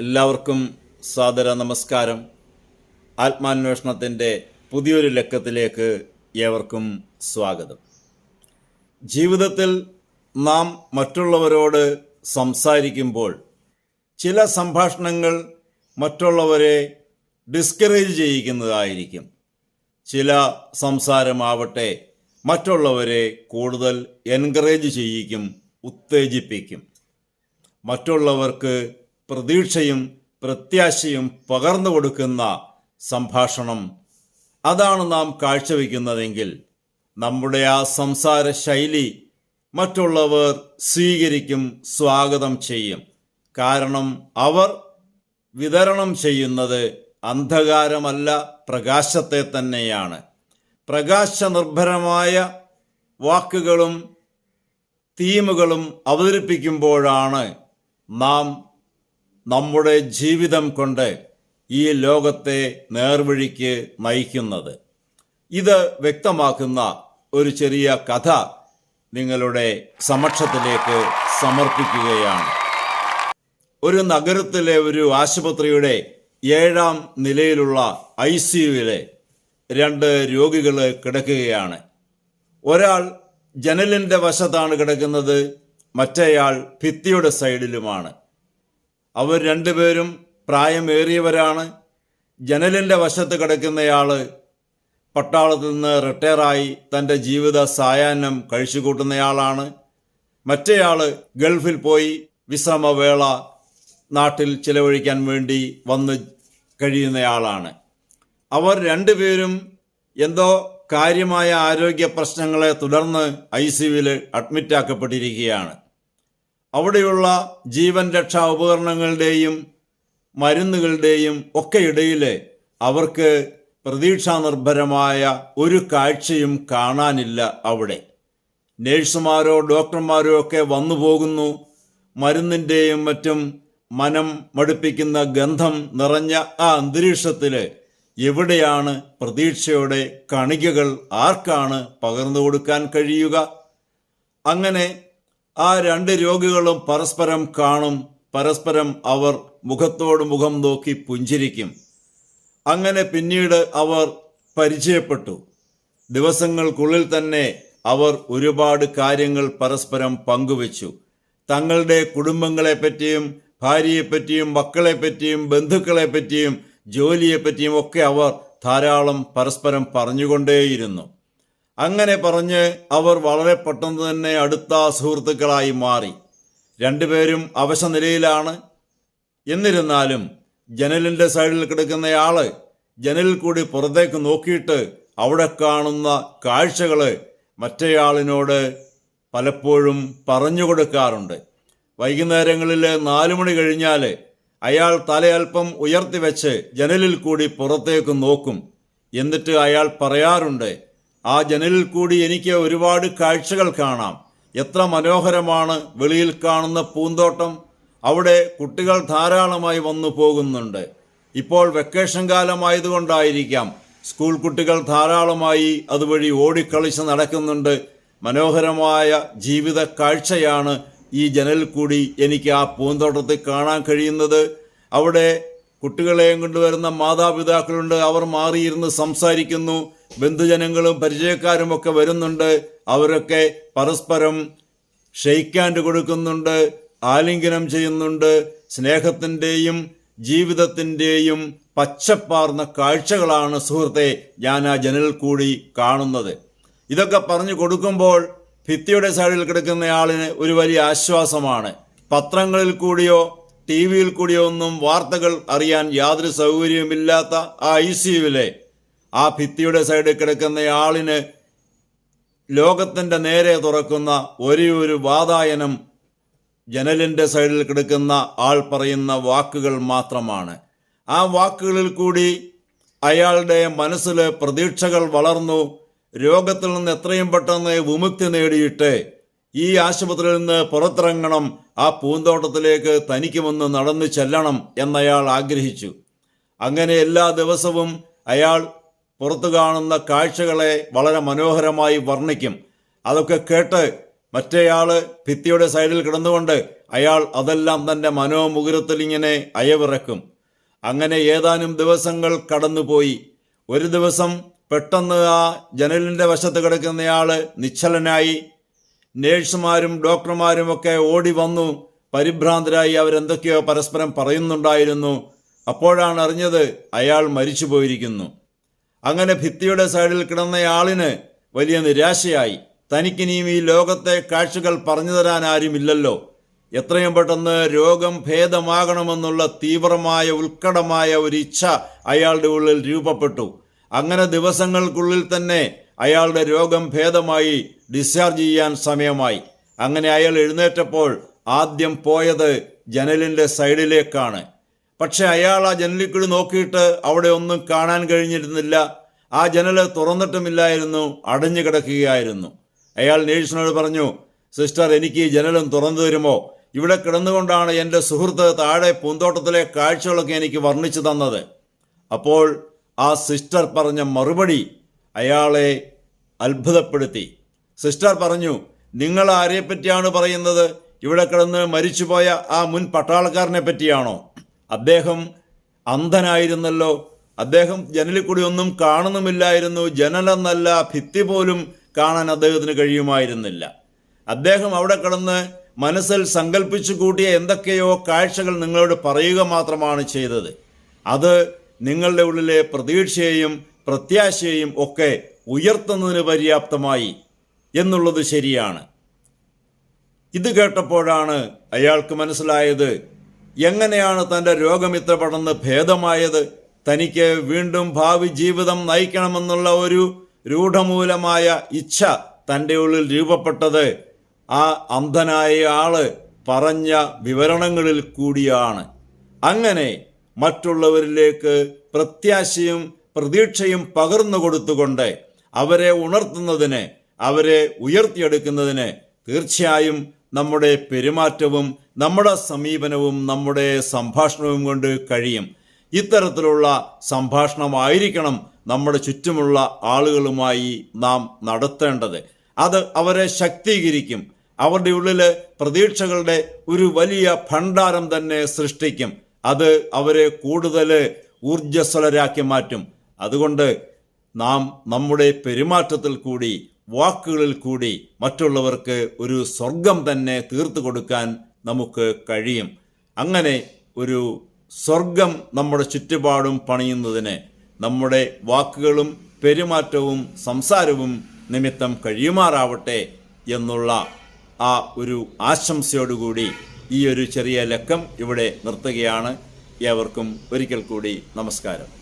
എല്ലാവർക്കും സാദര നമസ്കാരം. ആത്മാന്വേഷണത്തിന്റെ പുതിയൊരു ലക്കത്തിലേക്ക് ഏവർക്കും സ്വാഗതം. ജീവിതത്തിൽ നാം മറ്റുള്ളവരോട് സംസാരിക്കുമ്പോൾ ചില സംഭാഷണങ്ങൾ മറ്റുള്ളവരെ ഡിസ്കറേജ് ചെയ്യിക്കുന്നതായിരിക്കും. ചില സംസാരമാവട്ടെ മറ്റുള്ളവരെ കൂടുതൽ എൻകറേജ് ചെയ്യിക്കും ഉത്തേജിപ്പിക്കും. മറ്റുള്ളവർക്ക് പ്രതീക്ഷയും പ്രത്യാശയും പകർന്നു കൊടുക്കുന്ന സംഭാഷണം. അതാണ് നാം കാഴ്ചവെക്കുന്നതെങ്കിൽ നമ്മുടെ ആ സംസാര ശൈലി മറ്റുള്ളവർ സ്വീകരിക്കും സ്വാഗതം ചെയ്യും. കാരണം അവർ വിതരണം ചെയ്യുന്നത് അന്ധകാരമല്ല പ്രകാശത്തെ തന്നെയാണ്. പ്രകാശനിർഭരമായ വാക്കുകളും തീമുകളും അവതരിപ്പിക്കുമ്പോഴാണ് നാം നമ്മുടെ ജീവിതം കൊണ്ട് ഈ ലോകത്തെ നേർവഴിക്ക് നയിക്കുന്നത്. ഇത് വ്യക്തമാക്കുന്ന ഒരു ചെറിയ കഥ നിങ്ങളുടെ സമക്ഷത്തിലേക്ക് സമർപ്പിക്കുകയാണ്. ഒരു നഗരത്തിലെ ഒരു ആശുപത്രിയുടെ ഏഴാം നിലയിലുള്ള ഐ സിയുവിലെ രണ്ട് രോഗികൾ കിടക്കുകയാണ്. ഒരാൾ ജനലിന്റെ വശത്താണ് കിടക്കുന്നത് മറ്റേയാൾ ഭിത്തിയുടെ സൈഡിലുമാണ്. അവർ രണ്ടുപേരും പ്രായമേറിയവരാണ്. ജനലിന്റെ വശത്ത് കിടക്കുന്നയാൾ പട്ടാളത്തിൽ നിന്ന് റിട്ടയറായി തന്റെ ജീവിത സായാഹ്നം കഴിച്ചുകൂട്ടുന്നയാളാണ്. മറ്റേയാൾ ഗൾഫിൽ പോയി വിശ്രമവേള നാട്ടിൽ ചിലവഴിക്കാൻ വേണ്ടി വന്ന് കഴിയുന്നയാളാണ്. അവർ രണ്ടുപേരും എന്തോ കാര്യമായ ആരോഗ്യ പ്രശ്നങ്ങളെ തുടർന്ന് ഐ സിയുവിൽ അഡ്മിറ്റാക്കപ്പെട്ടിരിക്കുകയാണ്. അവിടെയുള്ള ജീവൻ രക്ഷാ ഉപകരണങ്ങളുടെയും മരുന്നുകളുടെയും ഒക്കെ ഇടയിൽ അവർക്ക് പ്രതീക്ഷാനിർഭരമായ ഒരു കാഴ്ചയും കാണാനില്ല അവിടെ. നേഴ്സുമാരോ ഡോക്ടർമാരോ ഒക്കെ വന്നു പോകുന്നു. മരുന്നിന്റെയും മറ്റും മനം മടുപ്പിക്കുന്ന ഗന്ധം നിറഞ്ഞ ആ അന്തരീക്ഷത്തിൽ എവിടെയാണ് പ്രതീക്ഷയുടെ കണികകൾ? ആർക്കാണ് പകർന്നു കൊടുക്കാൻ കഴിയുക? അങ്ങനെ ആ രണ്ട് രോഗികളും പരസ്പരം കാണും പരസ്പരം അവർ മുഖത്തോട് മുഖം നോക്കി പുഞ്ചിരിക്കും. അങ്ങനെ പിന്നീട് അവർ പരിചയപ്പെട്ടു. ദിവസങ്ങൾക്കുള്ളിൽ തന്നെ അവർ ഒരുപാട് കാര്യങ്ങൾ പരസ്പരം പങ്കുവച്ചു. തങ്ങളുടെ കുടുംബങ്ങളെപ്പറ്റിയും ഭാര്യയെപ്പറ്റിയും മക്കളെപ്പറ്റിയും ബന്ധുക്കളെപ്പറ്റിയും ജോലിയെപ്പറ്റിയും ഒക്കെ അവർ ധാരാളം പരസ്പരം പറഞ്ഞുകൊണ്ടേയിരുന്നു. അങ്ങനെ പറഞ്ഞ് അവർ വളരെ പെട്ടെന്ന് തന്നെ അടുത്ത സുഹൃത്തുക്കളായി മാറി. രണ്ടുപേരും അവശനിലയിലാണ്. എന്നിരുന്നാലും ജനലിന്റെ സൈഡിൽ കിടക്കുന്നയാൾ ജനലിൽ കൂടി പുറത്തേക്ക് നോക്കിയിട്ട് അവിടെ കാണുന്ന കാഴ്ചകൾ മറ്റേയാളിനോട് പലപ്പോഴും പറഞ്ഞു കൊടുക്കാറുണ്ട്. വൈകുന്നേരങ്ങളിൽ നാലു മണി കഴിഞ്ഞാൽ അയാൾ തലയൽപ്പം ഉയർത്തി വെച്ച് ജനലിൽ കൂടി പുറത്തേക്ക് നോക്കും. എന്നിട്ട് അയാൾ പറയാറുണ്ട് ആ ജനലിൽ കൂടി എനിക്ക് ഒരുപാട് കാഴ്ചകൾ കാണാം. എത്ര മനോഹരമാണ് വെളിയിൽ കാണുന്ന പൂന്തോട്ടം. അവിടെ കുട്ടികൾ ധാരാളമായി വന്നു പോകുന്നുണ്ട്. ഇപ്പോൾ വെക്കേഷൻ കാലമായതുകൊണ്ടായിരിക്കാം സ്കൂൾ കുട്ടികൾ ധാരാളമായി അതുവഴി ഓടിക്കളിച്ച് നടക്കുന്നുണ്ട്. മനോഹരമായ ജീവിത കാഴ്ചയാണ് ഈ ജനലിൽ കൂടി എനിക്ക് ആ പൂന്തോട്ടത്തിൽ കാണാൻ കഴിയുന്നത്. അവിടെ കുട്ടികളെയും കൊണ്ടുവരുന്ന മാതാപിതാക്കളുണ്ട്. അവർ മാറിയിരുന്ന് സംസാരിക്കുന്നു. ബന്ധുജനങ്ങളും പരിചയക്കാരും ഒക്കെ വരുന്നുണ്ട്. അവരൊക്കെ പരസ്പരം ഷെയ്ക്കാൻഡ് കൊടുക്കുന്നുണ്ട് ആലിംഗനം ചെയ്യുന്നുണ്ട്. സ്നേഹത്തിന്റെയും ജീവിതത്തിന്റെയും പച്ചപ്പാർന്ന കാഴ്ചകളാണ് സുഹൃത്തെ ഞാൻ ആ ജനലിൽ കൂടി കാണുന്നത്. ഇതൊക്കെ പറഞ്ഞു കൊടുക്കുമ്പോൾ ഭിത്തിയുടെ സൈഡിൽ കിടക്കുന്ന ആളിന് ഒരു വലിയ ആശ്വാസമാണ്. പത്രങ്ങളിൽ കൂടിയോ ടി വിയിൽ കൂടിയൊന്നും വാർത്തകൾ അറിയാൻ യാതൊരു സൗകര്യവുമില്ലാത്ത ആ ഐ സിയുവിലെ ആ ഭിത്തിയുടെ സൈഡിൽ കിടക്കുന്ന ആളിന് ലോകത്തിന്റെ നേരെ തുറക്കുന്ന ഒരേ ഒരു വാതായനം ജനലിന്റെ സൈഡിൽ കിടക്കുന്ന ആൾ പറയുന്ന വാക്കുകൾ മാത്രമാണ്. ആ വാക്കുകളിൽ കൂടി അയാളുടെ മനസ്സിൽ പ്രതീക്ഷകൾ വളർന്നു. രോഗത്തിൽ നിന്ന് എത്രയും പെട്ടെന്ന് വിമുക്തി നേടിയിട്ട് ഈ ആശുപത്രിയിൽ നിന്ന് പുറത്തിറങ്ങണം ആ പൂന്തോട്ടത്തിലേക്ക് തനിക്കുമൊന്ന് നടന്നു ചെല്ലണം എന്നയാൾ ആഗ്രഹിച്ചു. അങ്ങനെ എല്ലാ ദിവസവും അയാൾ പുറത്തു കാണുന്ന കാഴ്ചകളെ വളരെ മനോഹരമായി വർണിക്കും. അതൊക്കെ കേട്ട് മറ്റേയാൾ ഭിത്തിയുടെ സൈഡിൽ കിടന്നുകൊണ്ട് അയാൾ അതെല്ലാം തന്റെ മനോമുകുരത്തിൽ ഇങ്ങനെ അയവിറക്കും. അങ്ങനെ ഏതാനും ദിവസങ്ങൾ കടന്നുപോയി. ഒരു ദിവസം പെട്ടെന്ന് ആ ജനലിന്റെ വശത്ത് കിടക്കുന്നയാൾ നിശ്ചലനായി നേഴ്സുമാരും ഡോക്ടർമാരും ഒക്കെ ഓടി വന്നു. പരിഭ്രാന്തരായി അവരെന്തൊക്കെയോ പരസ്പരം പറയുന്നുണ്ടായിരുന്നു. അപ്പോഴാണ് അറിഞ്ഞത് അയാൾ മരിച്ചു പോയിരിക്കുന്നു അങ്ങനെ ഭിത്തിയുടെ സൈഡിൽ കിടന്നയാളിന് വലിയ നിരാശയായി. തനിക്കിനിയും ഈ ലോകത്തെ കാഴ്ചകൾ പറഞ്ഞു തരാൻ ആരുമില്ലല്ലോ. എത്രയും പെട്ടെന്ന് രോഗം ഭേദമാകണമെന്നുള്ള തീവ്രമായ ഉത്കടമായ ഒരു ഇച്ഛ അയാളുടെ ഉള്ളിൽ രൂപപ്പെട്ടു. അങ്ങനെ ദിവസങ്ങൾക്കുള്ളിൽ തന്നെ അയാളുടെ രോഗം ഭേദമായി ഡിസ്ചാർജ് ചെയ്യാൻ സമയമായി. അങ്ങനെ അയാൾ എഴുന്നേറ്റപ്പോൾ ആദ്യം പോയത് ജനലിന്റെ സൈഡിലേക്കാണ്. പക്ഷെ അയാൾ ആ ജനലിൽ കൂടി നോക്കിയിട്ട് അവിടെ ഒന്നും കാണാൻ കഴിഞ്ഞിരുന്നില്ല. ആ ജനൽ തുറന്നിട്ടുമില്ലായിരുന്നു അടഞ്ഞു കിടക്കുകയായിരുന്നു. അയാൾ നേഴ്സിനോട് പറഞ്ഞു സിസ്റ്റർ എനിക്ക് ഈ ജനലും തുറന്നു തരുമോ? ഇവിടെ കിടന്നുകൊണ്ടാണ് എന്റെ സുഹൃത്ത് താഴെ പൂന്തോട്ടത്തിലെ കാഴ്ചകളൊക്കെ എനിക്ക് വർണിച്ചു തന്നത്. അപ്പോൾ ആ സിസ്റ്റർ പറഞ്ഞ മറുപടി അയാളെ അത്ഭുതപ്പെടുത്തി. സിസ്റ്റർ പറഞ്ഞു നിങ്ങൾ ആരെ പറ്റിയാണ് പറയുന്നത്? ഇവിടെ കിടന്ന് മരിച്ചുപോയ ആ മുൻ പട്ടാളക്കാരനെ പറ്റിയാണോ? അദ്ദേഹം അന്ധനായിരുന്നല്ലോ. അദ്ദേഹം ജനലിൽ കൂടി ഒന്നും കാണുന്നുമില്ലായിരുന്നു. ജനലെന്നല്ല ഭിത്തി പോലും കാണാൻ അദ്ദേഹത്തിന് കഴിയുമായിരുന്നില്ല. അദ്ദേഹം അവിടെ കിടന്ന് മനസ്സിൽ സങ്കല്പിച്ചു കൂട്ടിയ എന്തൊക്കെയോ കാഴ്ചകൾ നിങ്ങളോട് പറയുക മാത്രമാണ് ചെയ്തത്. അത് നിങ്ങളുടെ ഉള്ളിലെ പ്രതീക്ഷയെയും പ്രത്യാശയെയും ഒക്കെ ഉയർത്തുന്നതിന് പര്യാപ്തമായി എന്നുള്ളത് ശരിയാണ്. ഇത് കേട്ടപ്പോഴാണ് അയാൾക്ക് മനസ്സിലായത് എങ്ങനെയാണ് തന്റെ രോഗം ഇത്ര ഭേദമായത് തനിക്ക് വീണ്ടും ഭാവി ജീവിതം നയിക്കണമെന്നുള്ള ഒരു രൂഢമൂലമായ ഇച്ഛ തന്റെ ഉള്ളിൽ രൂപപ്പെട്ടത് ആ അന്ധനായ ആൾ പറഞ്ഞ വിവരണങ്ങളിൽ കൂടിയാണ്. അങ്ങനെ മറ്റുള്ളവരിലേക്ക് പ്രത്യാശയും പ്രതീക്ഷയും പകർന്നു കൊടുത്തുകൊണ്ട് അവരെ ഉണർത്തുന്നതിന് അവരെ ഉയർത്തിയെടുക്കുന്നതിന് തീർച്ചയായും നമ്മുടെ പെരുമാറ്റവും നമ്മുടെ സമീപനവും നമ്മുടെ സംഭാഷണവും കൊണ്ട് കഴിയും. ഇത്തരത്തിലുള്ള സംഭാഷണമായിരിക്കണം നമ്മുടെ ചുറ്റുമുള്ള ആളുകളുമായി നാം നടത്തേണ്ടത്. അത് അവരെ ശക്തീകരിക്കും. അവരുടെ ഉള്ളിൽ പ്രതീക്ഷകളുടെ ഒരു വലിയ ഭണ്ഡാരം തന്നെ സൃഷ്ടിക്കും. അത് അവരെ കൂടുതൽ ഊർജസ്വലരാക്കി മാറ്റും. അതുകൊണ്ട് നാം നമ്മുടെ പെരുമാറ്റത്തിൽ കൂടി വാക്കുകളിൽ കൂടി മറ്റുള്ളവർക്ക് ഒരു സ്വർഗം തന്നെ തീർത്തു കൊടുക്കാൻ നമുക്ക് കഴിയും. അങ്ങനെ ഒരു സ്വർഗം നമ്മുടെ ചുറ്റുപാടും പണിയുന്നതിന് നമ്മുടെ വാക്കുകളും പെരുമാറ്റവും സംസാരവും നിമിത്തം കഴിയുമാറാവട്ടെ എന്നുള്ള ആ ഒരു ആശംസയോടുകൂടി ഈ ഒരു ചെറിയ ലക്കം ഇവിടെ നിർത്തുകയാണ്. ഏവർക്കും ഒരിക്കൽ കൂടി നമസ്കാരം.